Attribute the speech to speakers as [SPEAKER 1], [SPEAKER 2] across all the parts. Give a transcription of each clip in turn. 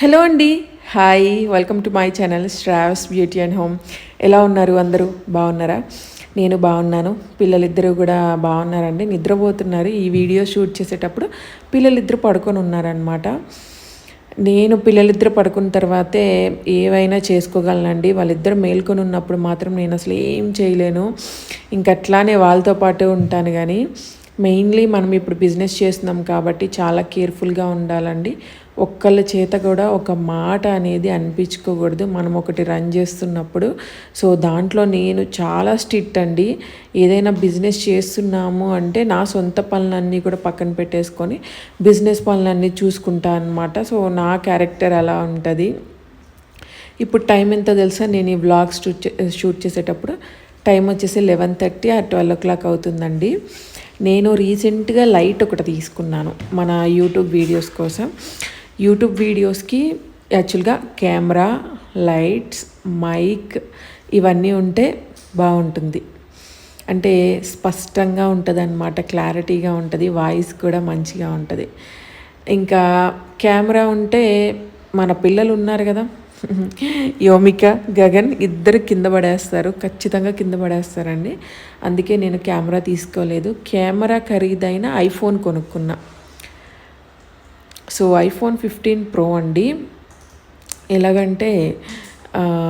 [SPEAKER 1] Hello అండి. Hi welcome to my channel Shravas beauty and home ఎలా ఉన్నారు అందరూ? బాగున్నారా? నేను బాగున్నాను. పిల్లలిద్దరూ కూడా బాగున్నారండి. నిద్రపోతున్నారు. ఈ వీడియో షూట్ చేసేటప్పుడు పిల్లలిద్దరు పడుకొని ఉన్నారనమాట నేను పిల్లలిద్దరు పడుకున్న తర్వాతే ఏవైనా చేసుకోగలనండి. వాళ్ళిద్దరు మేల్కొని ఉన్నప్పుడు మాత్రం నేను అసలు ఏం చేయలేను. ఇంకట్లానే వాళ్ళతో పాటు ఉంటాను కానీ మెయిన్లీ మనం ఇప్పుడు బిజినెస్ చేస్తున్నాం కాబట్టి చాలా కేర్ఫుల్గా ఉండాలండి. ఒక్కళ్ళ చేత కూడా ఒక మాట అనేది అనిపించుకోకూడదు. మనం ఒకటి రన్ చేస్తున్నప్పుడు. సో దాంట్లో నేను చాలా స్ట్రిక్ట్ అండి. ఏదైనా బిజినెస్ చేస్తున్నాము అంటే నా సొంత పనులన్నీ కూడా పక్కన పెట్టేసుకొని బిజినెస్ పనులన్నీ చూసుకుంటా అనమాట సో నా క్యారెక్టర్ అలా ఉంటుంది. ఇప్పుడు టైం ఎంత తెలుసా? నేను ఈ వ్లాగ్స్ షూట్ షూట్ చేసేటప్పుడు టైం వచ్చేసి లెవెన్ థర్టీ ఆ ట్వెల్వ్ ఓ క్లాక్ అవుతుందండి. నేను రీసెంట్గా లైట్ ఒకటి తీసుకున్నాను మన యూట్యూబ్ వీడియోస్ కోసం. యూట్యూబ్ వీడియోస్కి యాక్చువల్గా కెమెరా లైట్స్ మైక్ ఇవన్నీ ఉంటే బాగుంటుంది. అంటే స్పష్టంగా ఉంటుంది అనమాట క్లారిటీగా ఉంటుంది వాయిస్ కూడా మంచిగా ఉంటుంది. ఇంకా కెమెరా ఉంటే మన పిల్లలు ఉన్నారు కదా యోమిక గగన్ ఇద్దరు కింద పడేస్తారు ఖచ్చితంగా కింద పడేస్తారండి. అందుకే నేను కెమెరా తీసుకోలేదు. కెమెరా ఖరీదైన ఐఫోన్ కొనుక్కున్నా. సో ఐఫోన్ ఫిఫ్టీన్ ప్రో అండి. ఎలాగంటే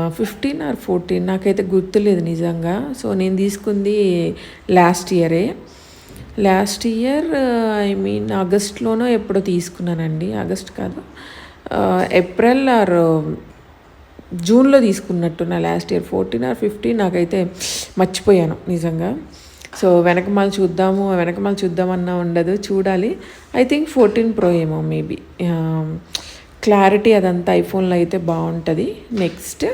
[SPEAKER 1] ఫిఫ్టీన్ ఆర్ ఫోర్టీన్ నాకైతే గుర్తులేదు నిజంగా. సో నేను తీసుకుంది లాస్ట్ ఇయరే. లాస్ట్ ఇయర్ ఐ మీన్ ఆగస్ట్లోనో ఎప్పుడో తీసుకున్నానండి. ఆగస్ట్ కాదు ఏప్రిల్ ఆర్ జూన్లో తీసుకున్నట్టు నా last year. Fourteen or fifteen నాకైతే మర్చిపోయాను నిజంగా. సో వెనక మళ్ళీ చూద్దాము వెనక మళ్ళీ చూద్దామన్నా ఉండదు చూడాలి. ఐ థింక్ ఫోర్టీన్ ప్రో ఏమో మేబీ క్లారిటీ um, అదంతా ఐఫోన్లో అయితే బాగుంటుంది. నెక్స్ట్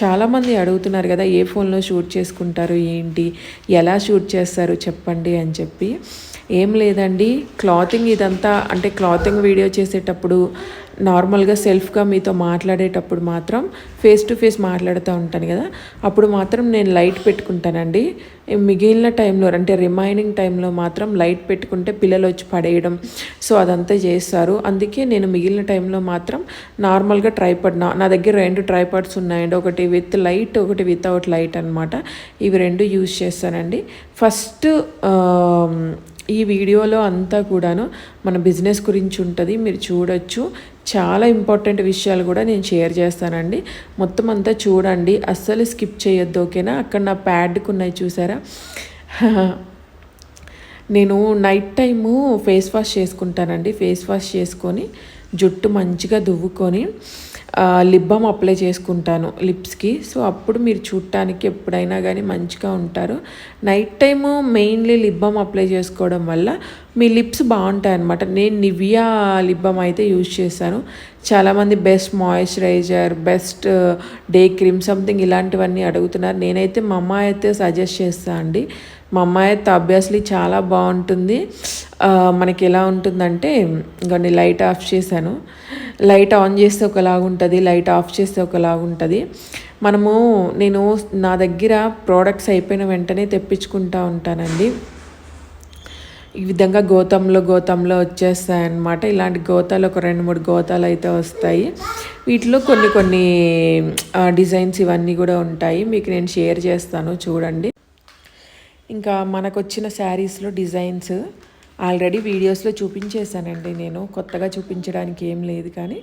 [SPEAKER 1] చాలామంది అడుగుతున్నారు కదా ఏ ఫోన్లో షూట్ చేసుకుంటారు ఏంటి ఎలా షూట్ చేస్తారు చెప్పండి అని చెప్పి. ఏం లేదండి. క్లాతింగ్ ఇదంతా అంటే క్లాతింగ్ వీడియో చేసేటప్పుడు నార్మల్గా సెల్ఫ్గా మీతో మాట్లాడేటప్పుడు మాత్రం ఫేస్ టు ఫేస్ మాట్లాడుతూ ఉంటాను కదా. అప్పుడు మాత్రం నేను లైట్ పెట్టుకుంటానండి. మిగిలిన టైంలో అంటే రిమైనింగ్ టైంలో మాత్రం లైట్ పెట్టుకుంటే పిల్లలు వచ్చి పడేయడం సో అదంతా చేస్తారు. అందుకే నేను మిగిలిన టైంలో మాత్రం నార్మల్గా ట్రైపడ్ నా నా దగ్గర రెండు ట్రైపాడ్స్ ఉన్నాయండి. ఒకటి విత్ లైట్ ఒకటి వితౌట్ లైట్ అనమాట ఇవి రెండు యూజ్ చేస్తానండి. ఫస్ట్ ఈ వీడియోలో అంతా కూడాను మన బిజినెస్ గురించి ఉంటుంది మీరు చూడొచ్చు. చాలా ఇంపార్టెంట్ విషయాలు కూడా నేను షేర్ చేస్తానండి. మొత్తం అంతా చూడండి. అస్సలు స్కిప్ చేయొద్దు ఓకేనా? అక్కడ నా ప్యాడ్కి ఉన్నాయి చూసారా? నేను నైట్ టైము ఫేస్ వాష్ చేసుకుంటానండి. ఫేస్ వాష్ చేసుకొని జుట్టు మంచిగా దువ్వుకొని లిప్ బామ్ అప్లై చేసుకుంటాను లిప్స్కి. సో అప్పుడు మీరు చూడటానికి ఎప్పుడైనా కానీ మంచిగా ఉంటారు. Night time mainly lip balm apply చేసుకోవడం వల్ల మీ లిప్స్ బాగుంటాయి అనమాట నేను నివియా లిప్ బామ్ అయితే యూజ్ చేశాను. చాలామంది best moisturiser best day cream something ఇలాంటివన్నీ అడుగుతున్నారు. నేనైతే మా అమ్మ అయితే సజెస్ట్ చేస్తాను అండి. మా అమ్మాయి అయితే అబ్వియస్లీ చాలా బాగుంటుంది. మనకి ఎలా ఉంటుందంటే ఇంకా లైట్ ఆఫ్ చేశాను. లైట్ ఆన్ చేస్తే ఒకలాగా ఉంటుంది లైట్ ఆఫ్ చేస్తే ఒకలాగా ఉంటుంది. మనము నేను నా దగ్గర ప్రోడక్ట్స్ అయిపోయిన వెంటనే తెప్పించుకుంటా ఉంటానండి. ఈ విధంగా గోతంలో గోతంలో వచ్చేస్తాయి అన్నమాట ఇలాంటి గోతాలు ఒక రెండు మూడు గోతాలు అయితే వస్తాయి. వీటిలో కొన్ని కొన్ని డిజైన్స్ ఇవన్నీ కూడా ఉంటాయి. మీకు నేను షేర్ చేస్తాను చూడండి. ఇంకా మనకు వచ్చిన శారీస్లో డిజైన్స్. ఆల్రెడీ వీడియోస్లో చూపించేశానండి నేను. కొత్తగా చూపించడానికి ఏం లేదు కానీ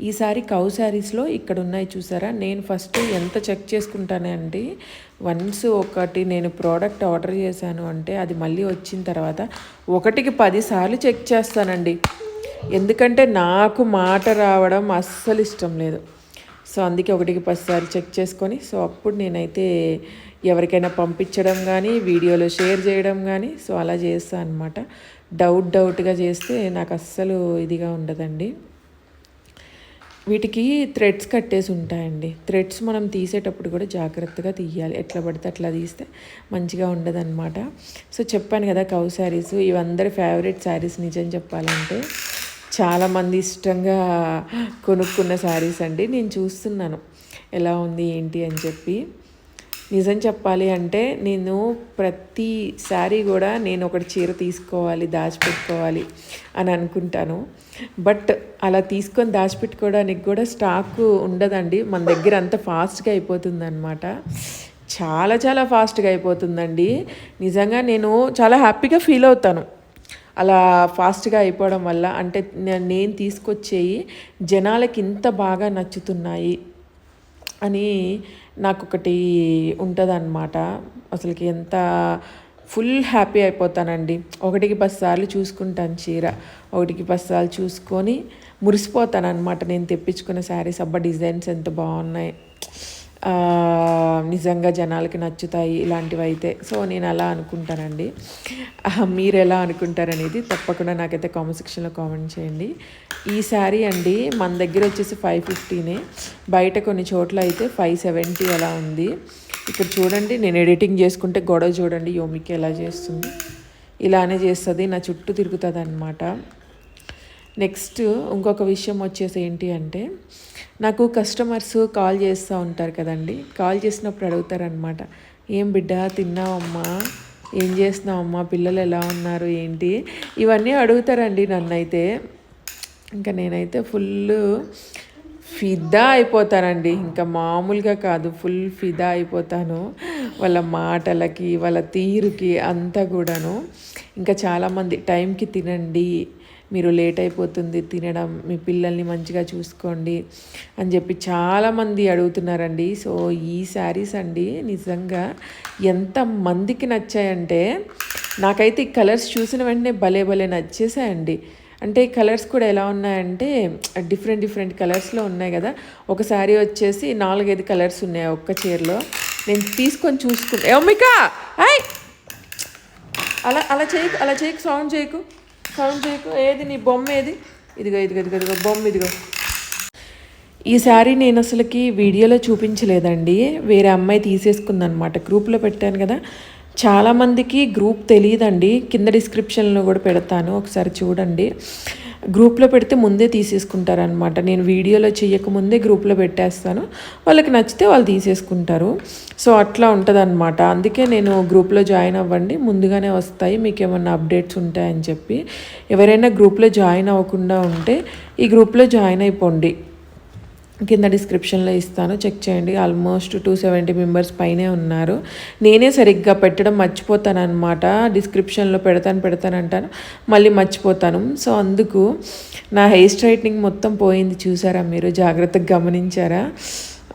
[SPEAKER 1] ఈసారి కౌ శారీస్లో ఇక్కడ ఉన్నాయి చూసారా? నేను ఫస్ట్ ఎంత చెక్ చేసుకుంటానే అండి వన్స్ ఒకటి నేను ప్రోడక్ట్ ఆర్డర్ చేశాను అంటే అది మళ్ళీ వచ్చిన తర్వాత ఒకటికి పదిసార్లు చెక్ చేస్తానండి. ఎందుకంటే నాకు మాట రావడం అస్సలు ఇష్టం లేదు. సో అందుకే ఒకటికి పదిసార్లు చెక్ చేసుకొని సో అప్పుడు నేనైతే ఎవరికైనా పంపించడం కానీ వీడియోలో షేర్ చేయడం కానీ సో అలా చేస్తాను అనమాట డౌట్ డౌట్గా చేస్తే నాకు అస్సలు ఇదిగా ఉండదండి. వీటికి థ్రెడ్స్ కట్టేసి ఉంటాయండి. థ్రెడ్స్ మనం తీసేటప్పుడు కూడా జాగ్రత్తగా తీయాలి. ఎట్లా పడితే అట్లా తీస్తే మంచిగా ఉండదన్నమాట. సో చెప్పాను కదా కౌ శారీస్ ఇవందరి ఫేవరెట్ శారీస్ నిజం చెప్పాలంటే చాలామంది ఇష్టంగా కొనుక్కున్న శారీస్ అండి. నేను చూస్తున్నాను. ఎలా ఉంది ఏంటి అని చెప్పి. నిజం చెప్పాలి అంటే నేను ప్రతి శారీ కూడా నేను ఒకటి చీర తీసుకోవాలి దాచిపెట్టుకోవాలి అని అనుకుంటాను. బట్ అలా తీసుకొని దాచిపెట్టుకోవడానికి కూడా స్టాక్ ఉండదండి. మన దగ్గర అంత ఫాస్ట్గా అయిపోతుందన్నమాట. చాలా చాలా ఫాస్ట్గా అయిపోతుందండి. నిజంగా నేను చాలా హ్యాపీగా ఫీల్ అవుతాను. అలా ఫాస్ట్గా అయిపోవడం వల్ల అంటే నేను తీసుకొచ్చేయి జనాలకి ఇంత బాగా నచ్చుతున్నాయి అని నాకు ఒకటి ఉంటుందన్నమాట. అసలుకి ఎంత ఫుల్ హ్యాపీ అయిపోతానండి. ఒకటికి పది సార్లు చూసుకుంటాను చీర ఒకటికి పది సార్లు చూసుకొని మురిసిపోతాను అనమాట నేను తెప్పించుకున్న శారీస్ అబ్బా డిజైన్స్ ఎంత బాగున్నాయి. నిజంగా జనాలకి నచ్చుతాయి ఇలాంటివి అయితే సో నేను అలా అనుకుంటానండి. మీరు ఎలా అనుకుంటారనేది తప్పకుండా నాకైతే కామెంట్ సెక్షన్లో కామెంట్ చేయండి. ఈ శారీ అండి మన దగ్గర వచ్చేసి ఫైవ్ ఫిఫ్టీనే. బయట కొన్ని చోట్ల అయితే ఫైవ్ సెవెంటీ అలా ఉంది. ఇక్కడ చూడండి నేను ఎడిటింగ్ చేసుకుంటే గొడవ చూడండి యోమికి ఎలా చేస్తుంది. ఇలానే చేస్తుంది నా చుట్టూ తిరుగుతుంది అనమాట నెక్స్ట్ ఇంకొక విషయం వచ్చేసి ఏంటి అంటే నాకు కస్టమర్స్ కాల్ చేస్తూ ఉంటారు కదండి. కాల్ చేసినప్పుడు అడుగుతారనమాట ఏం బిడ్డ తిన్నావమ్మా? ఏం చేస్తున్నావమ్మా? పిల్లలు ఎలా ఉన్నారు? ఏంటి? ఇవన్నీ అడుగుతారండి నన్నైతే. ఇంకా నేనైతే ఫుల్ ఫిదా అయిపోతానండి. ఇంకా మామూలుగా కాదు ఫుల్ ఫిదా అయిపోతాను. వాళ్ళ మాటలకి వాళ్ళ తీరుకి అంతా కూడాను. ఇంకా చాలామంది టైంకి తినండి మీరు లేట్ అయిపోతుంది తినడం మీ పిల్లల్ని మంచిగా చూసుకోండి అని చెప్పి చాలామంది అడుగుతున్నారండి. సో ఈ శారీస్ అండి నిజంగా ఎంత మందికి నచ్చాయంటే నాకైతే ఈ కలర్స్ చూసిన వెంటనే భలే భలే నచ్చేసాయండి. అంటే కలర్స్ కూడా ఎలా ఉన్నాయంటే డిఫరెంట్ డిఫరెంట్ కలర్స్లో ఉన్నాయి కదా. ఒక శారీ వచ్చేసి నాలుగైదు కలర్స్ ఉన్నాయి ఒక్క చీరలో. నేను తీసుకొని చూసుకుంటా. ఏమికా హాయ్ అలా అలా చేయకు అలా చేయకు సౌండ్ చేయకు. సౌండ్ చేయకు ఏది నీ బొమ్మ ఏది? ఇదిగో ఇదిగో ఇదిగో ఇదిగో బొమ్మ ఇదిగో. ఈ శారీ నేను అసలుకి వీడియోలో చూపించలేదండి. వేరే అమ్మాయి తీసేసుకుందనమాట. గ్రూప్లో పెట్టాను కదా. చాలామందికి గ్రూప్ తెలియదండి కింద డిస్క్రిప్షన్లో కూడా పెడతాను. ఒకసారి చూడండి. గ్రూప్లో పెడితే ముందే తీసేసుకుంటారనమాట నేను వీడియోలో చేయకముందే గ్రూప్లో పెట్టేస్తాను. వాళ్ళకి నచ్చితే వాళ్ళు తీసేసుకుంటారు. సో అట్లా ఉంటుందన్నమాట. అందుకే నేను గ్రూప్లో జాయిన్ అవ్వండి. ముందుగానే వస్తాయి. మీకు ఏమన్నా అప్డేట్స్ ఉంటాయని చెప్పి. ఎవరైనా గ్రూప్లో జాయిన్ అవ్వకుండా ఉంటే ఈ గ్రూప్లో జాయిన్ అయిపోండి. కింద డిస్క్రిప్షన్లో ఇస్తాను. చెక్ చేయండి. ఆల్మోస్ట్ టూ సెవెంటీ మెంబర్స్ పైనే ఉన్నారు. నేనే సరిగ్గా పెట్టడం మర్చిపోతాను అనమాట డిస్క్రిప్షన్లో పెడతాను పెడతాను అంటాను. మళ్ళీ మర్చిపోతాను. సో అందుకు నా హెయిర్ స్ట్రైట్నింగ్ మొత్తం పోయింది చూసారా మీరు? జాగ్రత్తగా గమనించారా?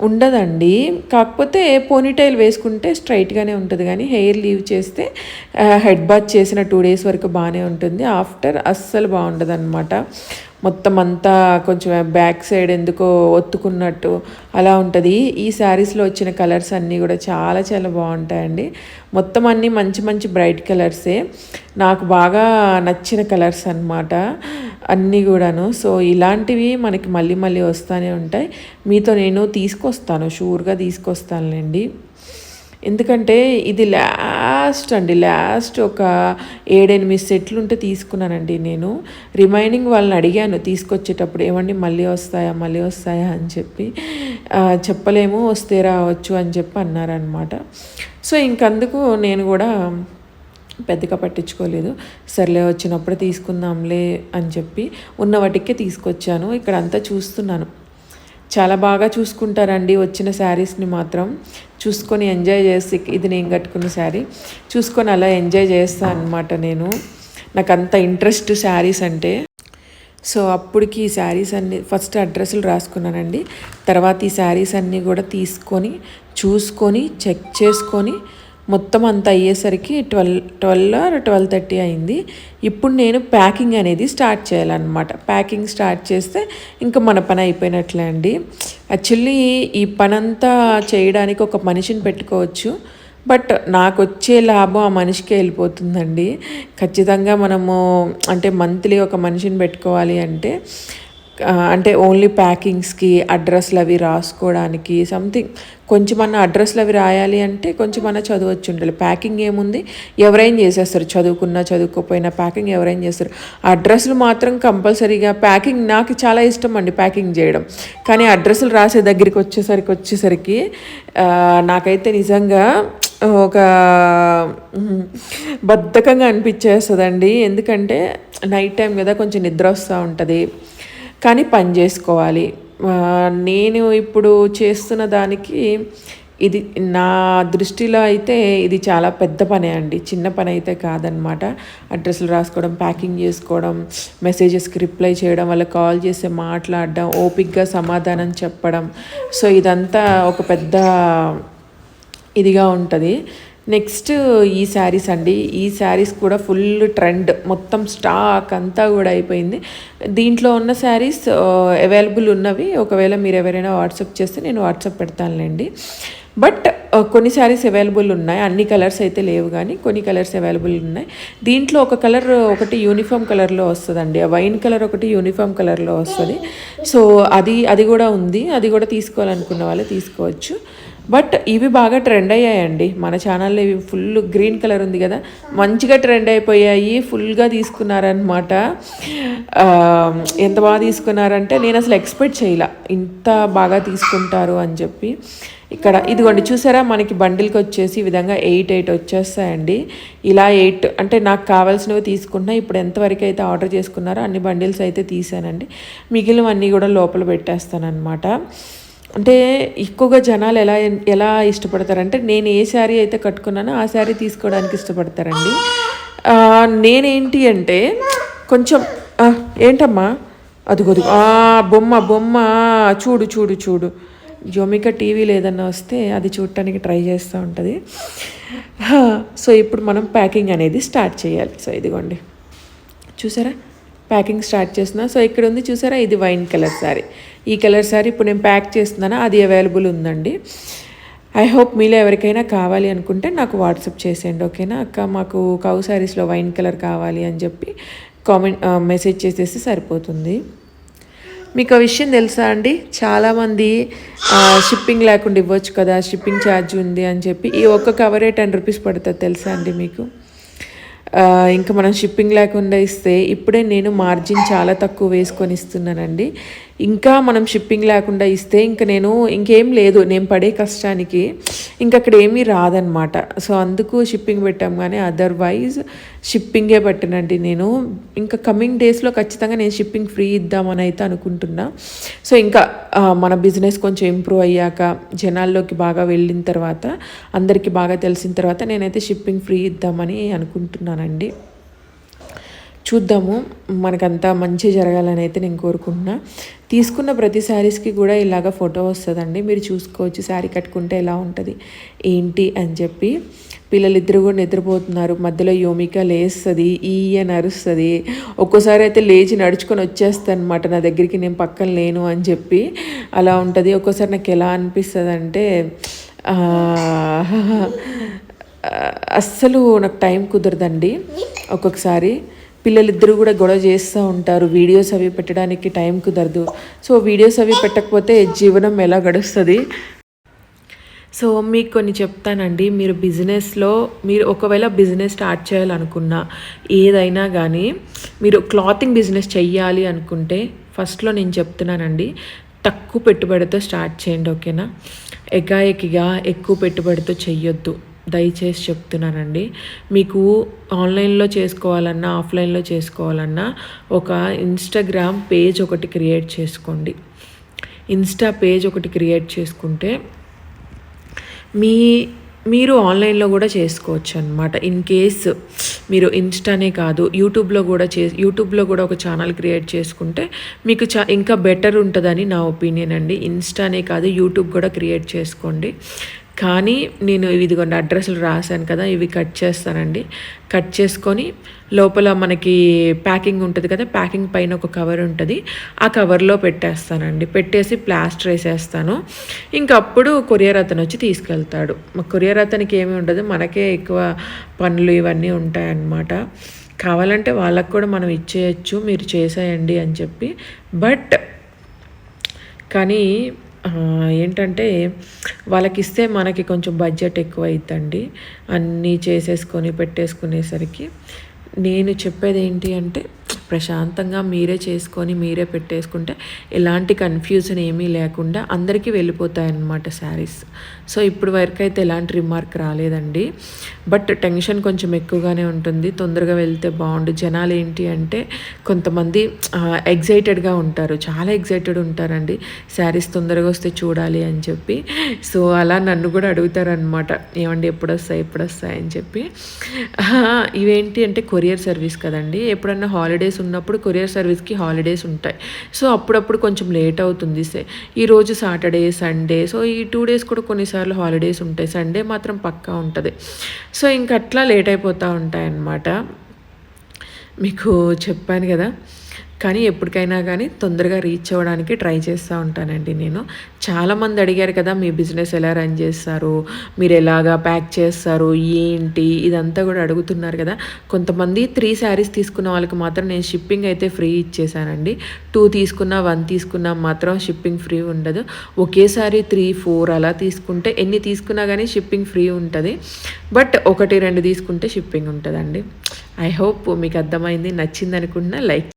[SPEAKER 1] ఉండదండి. కాకపోతే పోనీటైల్ వేసుకుంటే స్ట్రైట్గానే ఉంటుంది. కానీ హెయిర్ లీవ్ చేస్తే హెడ్ బాత్ చేసిన టూ డేస్ వరకు బాగానే ఉంటుంది. ఆఫ్టర్ అస్సలు బాగుండదు అనమాట మొత్తం అంతా కొంచెం బ్యాక్ సైడ్ ఎందుకో ఒత్తుకున్నట్టు అలా ఉంటుంది. ఈ శారీస్లో వచ్చిన కలర్స్ అన్నీ కూడా చాలా చాలా బాగుంటాయండి. మొత్తం అన్నీ మంచి మంచి బ్రైట్ కలర్సే. నాకు బాగా నచ్చిన కలర్స్ అన్నమాట అన్నీ కూడాను. సో ఇలాంటివి మనకి మళ్ళీ మళ్ళీ వస్తూనే ఉంటాయి. మీతో నేను తీసుకొస్తాను షూర్గా తీసుకొస్తానులేండి. ఎందుకంటే ఇది లాస్ట్ అండి లాస్ట్ ఒక ఏడెనిమిది సెట్లు ఉంటే తీసుకున్నానండి నేను. రిమైనింగ్ వాళ్ళని అడిగాను తీసుకొచ్చేటప్పుడు ఏమండి మళ్ళీ వస్తాయా మళ్ళీ వస్తాయా? అని చెప్పి చెప్పలేము వస్తే రావచ్చు అని చెప్పి అన్నారనమాట సో ఇంకందుకు నేను కూడా పెద్దగా పట్టించుకోలేదు. సర్లే వచ్చినప్పుడు తీసుకుందాంలే అని చెప్పి ఉన్న వాటికే తీసుకొచ్చాను. ఇక్కడ అంతా చూస్తున్నాను. చాలా బాగా చూసుకుంటారండి వచ్చిన శారీస్ని మాత్రం. చూసుకొని ఎంజాయ్ చేసి ఇది నేను కట్టుకున్న శారీ. చూసుకొని అలా ఎంజాయ్ చేస్తాను అనమాట నేను. నాకు అంత ఇంట్రెస్ట్ శారీస్ అంటే. సో అప్పటికి ఈ శారీస్ అన్ని ఫస్ట్ అడ్రస్లు రాసుకున్నానండి. తర్వాత ఈ శారీస్ అన్నీ కూడా తీసుకొని చూసుకొని చెక్ చేసుకొని మొత్తం అంతా అయ్యేసరికి twelve twelve or twelve thirty అయింది. ఇప్పుడు నేను ప్యాకింగ్ అనేది స్టార్ట్ చేయాలన్నమాట. ప్యాకింగ్ స్టార్ట్ చేస్తే ఇంకా మన పని అయిపోయినట్లే అండి. యాక్చువల్లీ ఈ పనంతా చేయడానికి ఒక మనిషిని పెట్టుకోవచ్చు. బట్ నాకు వచ్చే లాభం ఆ మనిషికే వెళ్ళిపోతుందండి. ఖచ్చితంగా మనము అంటే మంత్లీ ఒక మనిషిని పెట్టుకోవాలి అంటే అంటే ఓన్లీ ప్యాకింగ్స్కి అడ్రస్లు అవి రాసుకోవడానికి సంథింగ్ కొంచెం అన్న అడ్రస్లు అవి రాయాలి అంటే కొంచెం అన్న చదవచ్చు ఉండాలి. ప్యాకింగ్ ఏముంది? ఎవరైనా చేసేస్తారు. చదువుకున్నా చదువుకోపోయినా ప్యాకింగ్ ఎవరైనా చేస్తారు. అడ్రస్లు మాత్రం కంపల్సరీగా ప్యాకింగ్ నాకు చాలా ఇష్టం అండి ప్యాకింగ్ చేయడం. కానీ అడ్రస్లు రాసే దగ్గరికి వచ్చేసరికి వచ్చేసరికి నాకైతే నిజంగా ఒక బద్ధకంగా అనిపించేస్తుందండి. ఎందుకంటే నైట్ టైం కదా కొంచెం నిద్ర వస్తూ ఉంటుంది. కానీ పని చేసుకోవాలి. నేను ఇప్పుడు చేస్తున్న దానికి ఇది నా దృష్టిలో అయితే ఇది చాలా పెద్ద పనే అండి. చిన్న పని అయితే కాదనమాట. అడ్రస్లు రాసుకోవడం ప్యాకింగ్ చేసుకోవడం మెసేజెస్కి రిప్లై చేయడం వల్ల కాల్ చేసి మాట్లాడడం ఓపిక్గా సమాధానం చెప్పడం. సో ఇదంతా ఒక పెద్ద ఇదిగా ఉంటుంది. నెక్స్ట్ ఈ శారీస్ అండి. ఈ శారీస్ కూడా ఫుల్ ట్రెండ్. మొత్తం స్టాక్ అంతా కూడా అయిపోయింది. దీంట్లో ఉన్న శారీస్ అవైలబుల్ ఉన్నవి. ఒకవేళ మీరు ఎవరైనా వాట్సాప్ చేస్తే నేను వాట్సాప్ పెడతానులేండి. బట్ కొన్ని శారీస్ అవైలబుల్ ఉన్నాయి. అన్ని కలర్స్ అయితే లేవు కానీ కొన్ని కలర్స్ అవైలబుల్ ఉన్నాయి. దీంట్లో ఒక కలర్ ఒకటి యూనిఫామ్ కలర్లో వస్తుందండి. ఆ వైన్ కలర్ ఒకటి యూనిఫామ్ కలర్లో వస్తుంది. సో అది అది కూడా ఉంది. అది కూడా తీసుకోవాలనుకున్న వాళ్ళే తీసుకోవచ్చు. బట్ ఇవి బాగా ట్రెండ్ అయ్యాయండి. మన ఛానల్లో ఇవి ఫుల్ గ్రీన్ కలర్ ఉంది కదా. మంచిగా ట్రెండ్ అయిపోయాయి ఫుల్గా తీసుకున్నారనమాట ఎంత బాగా తీసుకున్నారంటే నేను అసలు ఎక్స్పెక్ట్ చేయలే. ఇంత బాగా తీసుకుంటారు అని చెప్పి. ఇక్కడ ఇదిగోండి చూసారా? మనకి బండిల్కి వచ్చేసి ఈ విధంగా ఎయిట్ ఎయిట్ వచ్చేస్తాయండి. ఇలా ఎయిట్ అంటే నాకు కావాల్సినవి తీసుకున్నా ఇప్పుడు ఎంతవరకు అయితే ఆర్డర్ చేసుకున్నారో అన్ని బండిల్స్ అయితే తీసానండి. మిగిలినవన్నీ కూడా లోపల పెట్టేస్తానమాట అంటే ఎక్కువగా జనాలు ఎలా ఎలా ఇష్టపడతారంటే నేను ఏ శారీ అయితే కట్టుకున్నానో ఆ శారీ తీసుకోవడానికి ఇష్టపడతారండి. నేనేంటి అంటే కొంచెం ఏంటమ్మా? అదిగోదు బొమ్మ బొమ్మ చూడు చూడు చూడు. జొమిక టీవీలో ఏదన్నా వస్తే అది చూడటానికి ట్రై చేస్తూ ఉంటుంది. సో ఇప్పుడు మనం ప్యాకింగ్ అనేది స్టార్ట్ చేయాలి. సో ఇదిగోండి. చూసారా? ప్యాకింగ్ స్టార్ట్ చేస్తున్నా. సో ఇక్కడ ఉంది చూసారా? ఇది వైన్ కలర్ శారీ ఈ కలర్ శారీ ఇప్పుడు నేను ప్యాక్ చేస్తున్నాను? అది అవైలబుల్ ఉందండి. ఐ హోప్ మీలో ఎవరికైనా కావాలి అనుకుంటే నాకు వాట్సాప్ చేసేయండి ఓకేనా? అక్క మాకు కౌ శారీస్లో వైన్ కలర్ కావాలి అని చెప్పి కామెంట్ మెసేజ్ చేసేస్తే సరిపోతుంది. మీకు ఆ విషయం తెలుసా అండి? చాలామంది షిప్పింగ్ లేకుండా ఇవ్వచ్చు కదా షిప్పింగ్ ఛార్జ్ ఉంది అని చెప్పి ఈ ఒక్క కవరే టెన్ రూపీస్ పడుతుంది తెలుసా అండి మీకు? ఇంకా మనం షిప్పింగ్ లేకుండా ఇస్తే ఇప్పుడే నేను మార్జిన్ చాలా తక్కువ వేసుకొని ఇస్తున్నానండి. ఇంకా మనం షిప్పింగ్ లేకుండా ఇస్తే ఇంకా నేను ఇంకేం లేదు నేను పడే కష్టానికి. ఇంకా అక్కడ ఏమీ రాదనమాట సో అందుకు షిప్పింగ్ పెట్టాం కానీ అదర్వైజ్ షిప్పింగే పెట్టనండి నేను. ఇంకా కమింగ్ డేస్లో ఖచ్చితంగా నేను షిప్పింగ్ ఫ్రీ ఇద్దామని అయితే అనుకుంటున్నా. సో ఇంకా మన బిజినెస్ కొంచెం ఇంప్రూవ్ అయ్యాక జనాల్లోకి బాగా వెళ్ళిన తర్వాత అందరికీ బాగా తెలిసిన తర్వాత నేనైతే షిప్పింగ్ ఫ్రీ ఇద్దామని అనుకుంటున్నానండి. చూద్దాము. మనకంతా మంచి జరగాలని అయితే నేను కోరుకుంటున్నా. తీసుకున్న ప్రతి శారీస్కి కూడా ఇలాగ ఫోటో వస్తుందండి. మీరు చూసుకోవచ్చు శారీ కట్టుకుంటే ఎలా ఉంటుంది ఏంటి అని చెప్పి. పిల్లలిద్దరు కూడా నిద్రపోతున్నారు. మధ్యలో యోమిక లేస్తుంది ఈ అని అరుస్తుంది. ఒక్కోసారి అయితే లేచి నడుచుకొని వచ్చేస్తానమాట. అనమాట నా దగ్గరికి నేను పక్కన లేను అని చెప్పి అలా ఉంటుంది. ఒక్కోసారి నాకు ఎలా అనిపిస్తుంది అంటే అస్సలు నాకు టైం కుదరదండి ఒక్కొక్కసారి. పిల్లలిద్దరూ కూడా గొడవ చేస్తూ ఉంటారు. వీడియోస్ అవి పెట్టడానికి టైం కుదరదు సో వీడియోస్ అవి పెట్టకపోతే జీవనం ఎలా గడుస్తుంది? సో మీకు కొన్ని చెప్తానండి. మీరు బిజినెస్లో మీరు ఒకవేళ బిజినెస్ స్టార్ట్ చేయాలనుకున్నా ఏదైనా కానీ మీరు క్లాతింగ్ బిజినెస్ చెయ్యాలి అనుకుంటే ఫస్ట్లో నేను చెప్తున్నానండి. తక్కువ పెట్టుబడితో స్టార్ట్ చేయండి ఓకేనా? ఎగాయకిగా ఎక్కువ పెట్టుబడితో చెయ్యొద్దు. దయచేసి చెప్తున్నానండి. మీకు ఆన్లైన్లో చేసుకోవాలన్నా ఆఫ్లైన్లో చేసుకోవాలన్నా ఒక ఇన్స్టాగ్రామ్ పేజ్ ఒకటి క్రియేట్ చేసుకోండి. ఇన్స్టా పేజ్ ఒకటి క్రియేట్ చేసుకుంటే మీ మీరు ఆన్లైన్లో కూడా చేసుకోవచ్చు అనమాట ఇన్ కేస్ మీరు ఇన్స్టానే కాదు యూట్యూబ్లో కూడా చే యూట్యూబ్లో కూడా ఒక ఛానల్ క్రియేట్ చేసుకుంటే మీకు చా ఇంకా బెటర్ ఉంటుందని నా ఒపీనియన్ అండి. ఇన్స్టానే కాదు యూట్యూబ్ కూడా క్రియేట్ చేసుకోండి. కానీ నేను ఇదిగోండి అడ్రస్లు రాశాను కదా ఇవి కట్ చేస్తానండి. కట్ చేసుకొని లోపల మనకి ప్యాకింగ్ ఉంటుంది కదా ప్యాకింగ్ పైన ఒక కవర్ ఉంటుంది. ఆ కవర్లో పెట్టేస్తానండి. పెట్టేసి ప్లాస్టర్ వేసేస్తాను. ఇంకా అప్పుడు కొరియర్ అతను వచ్చి తీసుకెళ్తాడు. మా కొరియర్ అతనికి ఏమి ఉండదు మనకే ఎక్కువ పనులు ఇవన్నీ ఉంటాయన్నమాట. కావాలంటే వాళ్ళకు కూడా మనం ఇచ్చేయచ్చు మీరు చేసేయండి అని చెప్పి. బట్ కానీ ఏంటంటే వాళ్ళకి ఇస్తే మనకి కొంచెం బడ్జెట్ ఎక్కువ అవుతుందండి అన్నీ చేసేసుకొని పెట్టేసుకునేసరికి నేను చెప్పేది ఏంటి అంటే ప్రశాంతంగా మీరే చేసుకొని మీరే పెట్టేసుకుంటే ఎలాంటి కన్ఫ్యూజన్ ఏమీ లేకుండా అందరికీ వెళ్ళిపోతాయన్నమాట శారీస్. సో ఇప్పుడు వరకు అయితే ఎలాంటి రిమార్క్ రాలేదండి. బట్ టెన్షన్ కొంచెం ఎక్కువగానే ఉంటుంది. తొందరగా వెళ్తే బాగుండు. జనాలు ఏంటి అంటే కొంతమంది ఎగ్జైటెడ్గా ఉంటారు. చాలా ఎగ్జైటెడ్ ఉంటారండి. శారీస్ తొందరగా వస్తే చూడాలి అని చెప్పి. సో అలా నన్ను కూడా అడుగుతారనమాట ఏమండి ఎప్పుడు వస్తాయి ఎప్పుడు వస్తాయి అని చెప్పి. ఇవేంటి అంటే కొరియర్ సర్వీస్ కదండి. ఎప్పుడన్నా హాలిడేస్ ఉన్నప్పుడు కొరియర్ సర్వీస్కి హాలిడేస్ ఉంటాయి. సో అప్పుడప్పుడు కొంచెం లేట్ అవుతుంది. సే ఈరోజు సాటర్డే సండే. సో ఈ టూ డేస్ కూడా కొన్నిసార్లు హాలిడేస్ ఉంటాయి సండే మాత్రం పక్కా ఉంటుంది. సో ఇంక అట్లా లేట్ అయిపోతూ ఉంటాయి అన్నమాట మీకు చెప్పాను కదా కానీ ఎప్పటికైనా కానీ తొందరగా రీచ్ అవ్వడానికి ట్రై చేస్తూ ఉంటానండి నేను. చాలామంది అడిగారు కదా మీ బిజినెస్ ఎలా రన్ చేస్తారు? మీరు ఎలాగా ప్యాక్ చేస్తారు? ఏంటి? ఇదంతా కూడా అడుగుతున్నారు కదా. కొంతమంది త్రీ శారీస్ తీసుకున్న వాళ్ళకి మాత్రం నేను షిప్పింగ్ అయితే ఫ్రీ ఇచ్చేసానండి. టూ తీసుకున్నా వన్ తీసుకున్నా మాత్రం షిప్పింగ్ ఫ్రీ ఉండదు. ఒకేసారి త్రీ ఫోర్ అలా తీసుకుంటే ఎన్ని తీసుకున్నా కానీ షిప్పింగ్ ఫ్రీ ఉంటుంది. బట్ ఒకటి రెండు తీసుకుంటే షిప్పింగ్ ఉంటుందండి. ఐ హోప్ మీకు అర్థమైంది నచ్చింది అనుకుంటున్నా. లైక్